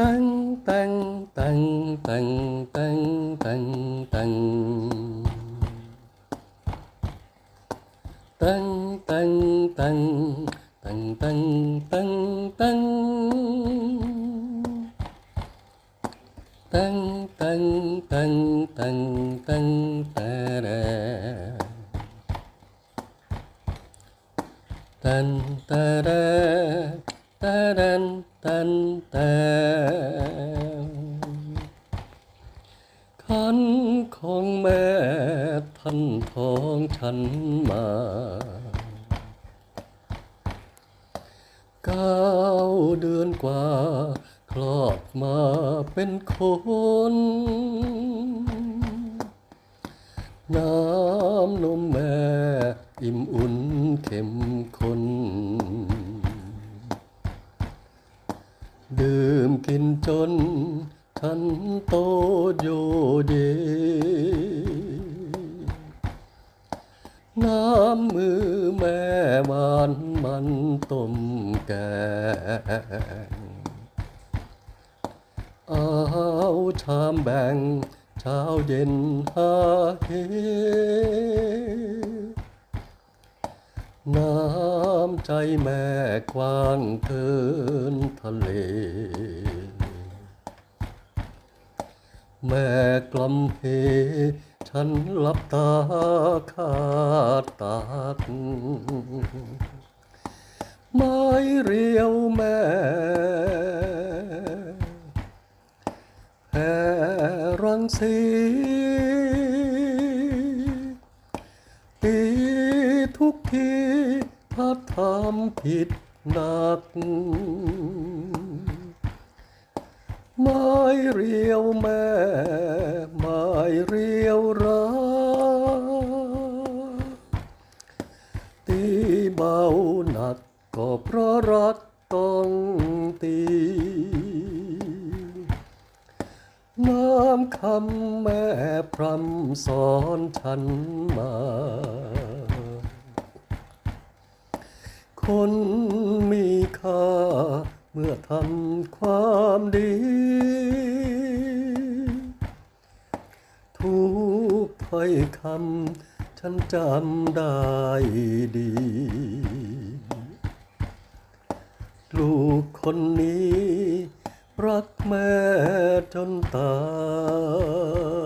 ตังตังตังตังตังตังตังตังตังตังตังตังตัง ตังตังตังตังตังตังตะระตันตะระตขันของแม่ท่านท้องฉันมาเก้าเดือนกว่าคลอดมาเป็นคนน้ำนมแม่อิ่มอุ่นเข้มข้น ดื่มกินจนฉันโตโยเยน้ำมือแม่หวานมันต้มแกงเอาชามแบ่งเช้าเย็นหาเฮน้ำ ใจแม่กว้างเกินทะเล แม่กลำเพฉันหลับตาขาดตากไม้เรียวแม่แผ่รังสีตีทุกที ถ้าทำผิดหนัก ไม้เรียวแม่ ไม้เรียวรักตีเบาหนักก็เพราะรักต้องตีน้ำคำแม่พรำสอนฉันมา คนมีค่า เมื่อทำความดี ทุกถ้อยคำฉันจำได้ดี ลูกคนนี้ รักแม่จนตาย